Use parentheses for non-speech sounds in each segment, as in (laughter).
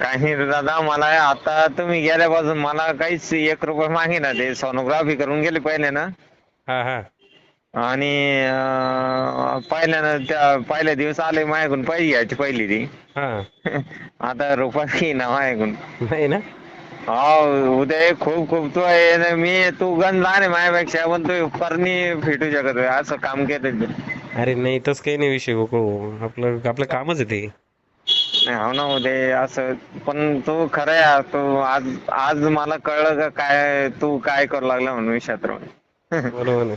काही नाही दादा मला आता तुम्ही गेल्यापासून मला काहीच एक रुपये मागे ना ते सोनोग्राफी करून गेले पहिले ना. हा हा. आणि अं, पहिल्यानं त्या पहिल्या दिवस आले माझ्याकडून पहिली घ्यायची पहिली ती. हा. (laughs) आता रुपया ना माझ्याकडून. नाही ना? हो उदय खूप खूप तू आहे ना मी तू गंज लहान आहे माझ्यापेक्षा पण तू उपकारनी भेटू शकत. असं काम केलं ते अरे नाही तस काही नाही विषय गोकुळ आपलं आपलं कामच आहे ते. हो ना उदय असं पण तू खरं आहे यार, तू आज आज मला कळलं का काय तू काय करू लागला म्हणून विषयात राहून बरोबर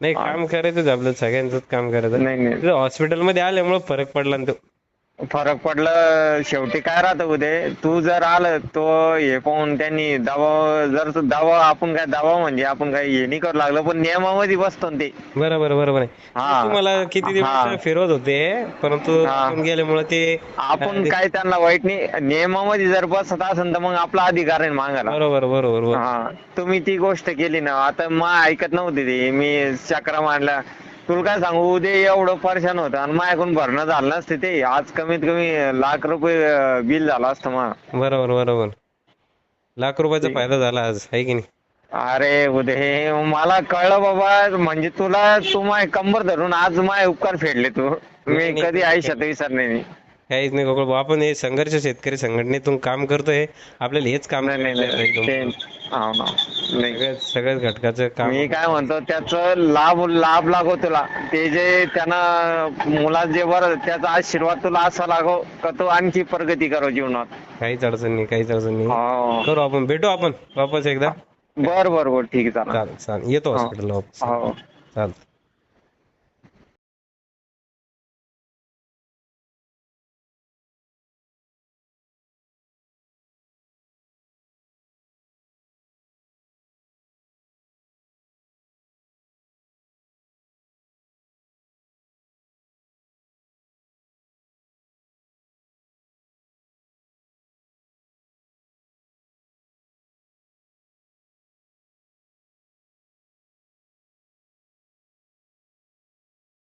नाही काम करायचंच आपलं सगळ्यांचंच काम करायचं. नाही नाही. हॉस्पिटलमध्ये आल्यामुळे फरक पडला ना तो. फरक पडलं शेवटी काय राहतं उदय? तू जर आलं तो हे पाहून त्यांनी दबाव जर तो दबाव आपण काय दबाव म्हणजे आपण काय हे नाही करू लागलो पण नियमामध्ये बसतो ना ते. बरोबर बरोबर आहे. हा. तुम्हाला किती हा. दिवस फिरवत होते परंतु हा. आपण गेल्यामुळे ते आपण काय त्यांना वाईट नाही नियमामध्ये जर बसत असेल तर मग आपला अधिकार आहे मागायला. बरोबर बरोबर बरोबर. हा. तुम्ही ती गोष्ट केली ना आता मग ऐकत नव्हती ती मी चक्रा मारल्या तुला काय सांगू उद्या एवढं परेशान होतं आणि माझ्याकडून भरणं झालं नसते ते. आज कमीत कमी लाख रुपये बिल झालं असतं मग बरोबर बरोबर. लाख रुपयाचा फायदा झाला आज आहे की नाही? अरे उदय मला कळलं बाबा म्हणजे तुला तू माय कंबर धरून आज माय उपकार फेडले तू. मी कधी. आयुष्यात विसरले नाही. काहीच नाही गोकुळ भाऊ आपण हे संघर्ष शेतकरी संघटनेतून काम करतोय. आपल्याला हेच काम नाही नाही करायचं नाही. ते- हो ना. नाही. सगळ्याच सगळ्याच घटकाचं काम मी काय म्हणतो त्याचं लाभ लाभ लागो तुला. ते जे त्यांना मुला जे बरं त्याचा आशीर्वाद तुला असा लागो का तू आणखी प्रगती करो जीवनात. काहीच अडचण नाही काहीच अडचण नाही. हो. करू आपण भेटू आपण वापस एकदा. बर बर बर. ठीक आहे चालेल. चालेल चालेल. येतो हॉस्पिटलला वापस. हो. चालेल.